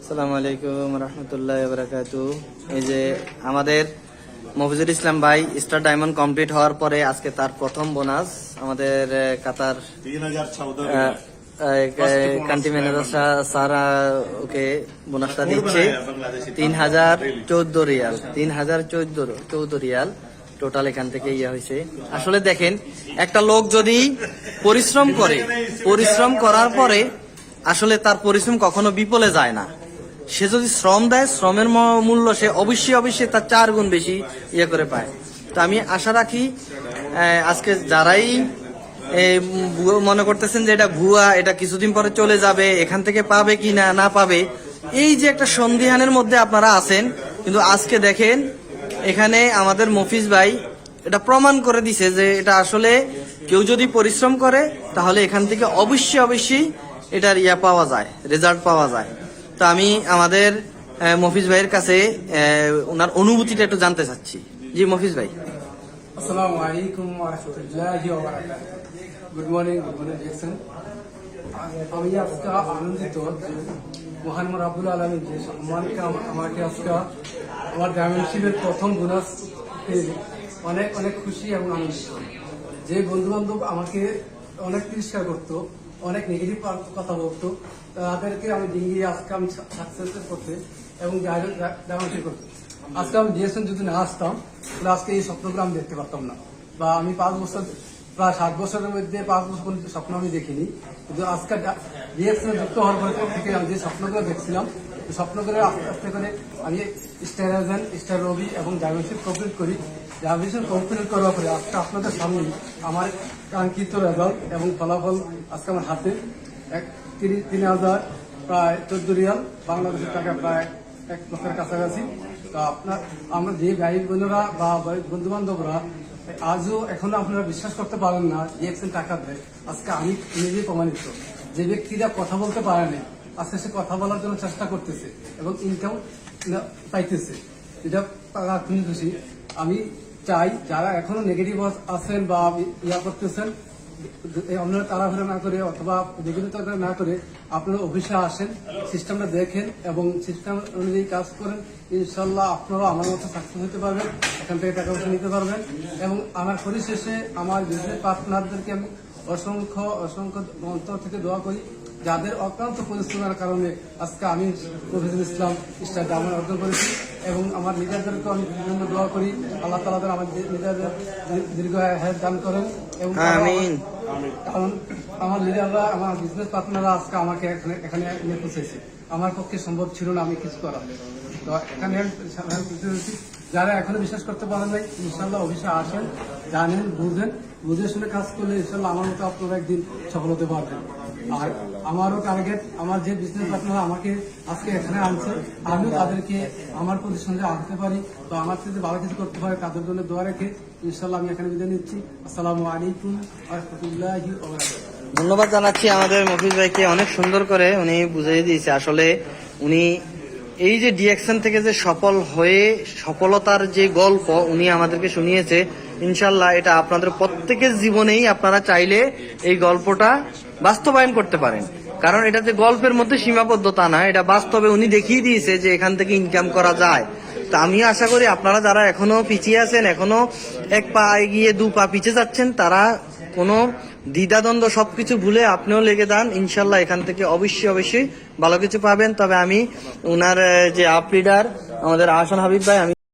আসসালামু আলাইকুম রহমতুল্লাহ বারাকাতু এই যে আমাদের মফিজুল ইসলাম ভাই স্টার ডায়মন্ড কমপ্লিট হওয়ার পরে আজকে তার প্রথম বোনাস আমাদের কাতার হাজার ম্যানেজার আহ, ওকে বোনাসটা দিচ্ছে। তিন হাজার চোদ্দ রিয়াল তিন হাজার চোদ্দ চৌদ্দ রিয়াল। টোটাল এখান থেকে ইয়ে হয়েছে। আসলে দেখেন, একটা লোক যদি পরিশ্রম করে, পরিশ্রম করার পরে আসলে তার পরিশ্রম কখনো বিপলে যায় না। সে যদি শ্রম দেয়, শ্রমের মূল্য সে অবশ্যই অবশ্যই তার চার গুণ বেশি ইয়ে করে পায়। তো আমি আশা রাখি আজকে যারাই মনে করতেছেন যে এটা ভুয়া, এটা কিছুদিন পরে চলে যাবে, এখান থেকে পাবে কি না না পাবে, এই যে একটা সন্ধিহানের মধ্যে আপনারা আছেন, কিন্তু আজকে দেখেন এখানে আমাদের মফিজ ভাই এটা প্রমাণ করে দিছে যে এটা আসলে কেউ যদি পরিশ্রম করে, তাহলে এখান থেকে অবশ্যই অবশ্যই এটার ইয়া পাওয়া যায় রেজাল্ট পাওয়া যায়। তো আমি আমাদের মফিজ ভাইয়ের কাছে ওনার অনুভূতিটা একটু জানতে চাচ্ছি। জি, মফিজ ভাই। আসসালামু আলাইকুম ওয়া রাহমাতুল্লাহি ওয়া বারাকাতুহু। গুড মর্নিং গুড মর্নিং আমি আজকে আনন্দিত যে মহান রাব্বুল আলামিন, যে সম্মানকে আমাকে আজকে আমার ডায়মন্ডশিপের প্রথম বোনাস অনেক অনেক খুশি এবং আনন্দিত। যে বন্ধু বান্ধব আমাকে অনেক তিরস্কার করতো, অনেক নেগেটিভ কথা বলতো, তাদেরকে আমি ডিঙ্গিয়ে আজকে আমি সাকসেস করতে এবং ডায়মন্ডশিপ করতে। আজকে আমি ডিএসএন যদি না আসতাম, তাহলে আজকে এই স্বপ্নগুলো আমি দেখতে পারতাম না। বা আমি পাঁচ বছর প্রায় ষাট বছরের মধ্যে পাঁচ বছর পর্যন্ত স্বপ্ন আমি দেখিনি। কিন্তু আজকে ডিএসএন যুক্ত হওয়ার পরে থেকে আমি যে স্বপ্নগুলো দেখছিলাম এই স্বপ্নগুলো আস্তে আস্তে করে আমি স্টার এজেন স্টার রবি এবং ডায়মেন্সিপ কমপ্লিট করি। ডায়মেন্সিপ কমপ্লিট করার পরে আজকে আপনাদের সামনে আমার কাঙ্ক্ষিত রেজাল্ট এবং ফলাফল আজকে আমার হাতে। এক তিন হাজার প্রায় চোদ্দ রিয়াল, বাংলাদেশের টাকা প্রায় এক লক্ষের কাছাকাছি। তো আপনার আমরা যে ভাই বোনেরা বা বন্ধু বান্ধবরা আজও এখনও আপনারা বিশ্বাস করতে পারেন না একজন টাকা দেয়। আজকে আমি নিজে প্রমাণিত। যে ব্যক্তিরা কথা বলতে পারে না আজকে সে কথা বলার জন্য চেষ্টা করতেছে এবং ইনকাম পাইতেছে। এটা খুবই খুশি। আমি চাই, যারা এখনও নেগেটিভ আছেন বা ইয়া করতেছেন আপনারা তাড়াহুড়া না করে অথবা বিঘ্নিত না করে আপনারা অফিসে আসেন, সিস্টেমটা দেখেন এবং সিস্টেম অনুযায়ী কাজ করেন ইনশাল্লাহ আপনারা আমার মতো সাকসেস হতে পারবেন, এখান থেকে টাকা পয়সা নিতে পারবেন এবং আমার পরিশেষে আমার বিজনেস পার্টনারদেরকে আমি অসংখ্য অসংখ্য অন্তর থেকে দোয়া করি, যাদের অক্লান্ত পরিশ্রমের কারণে আজকে আমি প্রফেসর ইসলাম স্টার অর্জন করেছি। এবং আমার নিজেদেরকে আমি বিভিন্ন দোয়া করি। আল্লাহ তালা যেন আমার নিজেদের দীর্ঘ হায়াত দান করেন এবং কারণ আমার লিডাররা আমার বিজনেস পার্টনাররা আজকে আমাকে এখানে নিয়ে পৌঁছেছে। আমার পক্ষে সম্ভব ছিল না আমি কিছু করা তো এখানে যারা এখনও বিশ্বাস করতে পারেন নাই ইনশাল্লাহ অফিসে আসেন জানেন বুঝেন। বুঝে শুনে কাজ করলে ইনশাল্লাহ আমার মতো আপনারা একদিন সফল হতে পারবেন আর আমারও টার্গেট আমার যে বিজনেস পার্টনার আমাকে আজকে এখানে আনছে, আমিও তাদেরকে আমার প্রতি সঙ্গে আনতে পারি। তো আমার থেকে ভালো কিছু করতে পারে, তাদের জন্য দোয়া রেখে ইনশাল্লাহ আমি এখানে বিদায় নিচ্ছি। আসসালামু আলাইকুম রহমতুল্লাহি ধন্যবাদ জানাচ্ছি আমাদের মফিজ ভাইকে অনেক সুন্দর করে উনি বুঝিয়ে দিয়েছে। আসলে উনি এই যে ডিএকশন থেকে যে সফল হয়ে সফলতার যে গল্প উনি আমাদেরকে শুনিয়েছে ইনশাল্লাহ এটা আপনাদের প্রত্যেকের জীবনেই আপনারা চাইলে এই গল্পটা বাস্তবায়ন করতে পারেন। কারণ এটা যে গল্পের মধ্যে সীমাবদ্ধতা না, এটা বাস্তবে উনি দেখিয়ে দিয়েছে যে এখান থেকে ইনকাম করা যায়। তা আমিও আশা করি আপনারা যারা এখনও পিছিয়ে আছেন, এখনও এক পা এগিয়ে দু পা পিছিয়ে যাচ্ছেন, তারা কোনো দ্বিধাদ্বন্দ্ব সবকিছু ভুলে আপনিও লেগে যান। ইনশাল্লাহ এখান থেকে অবশ্যই অবশ্যই ভালো কিছু পাবেন। তবে আমি ওনার যে আপ লিডার আমাদের আহসান হাবিব ভাই, আমি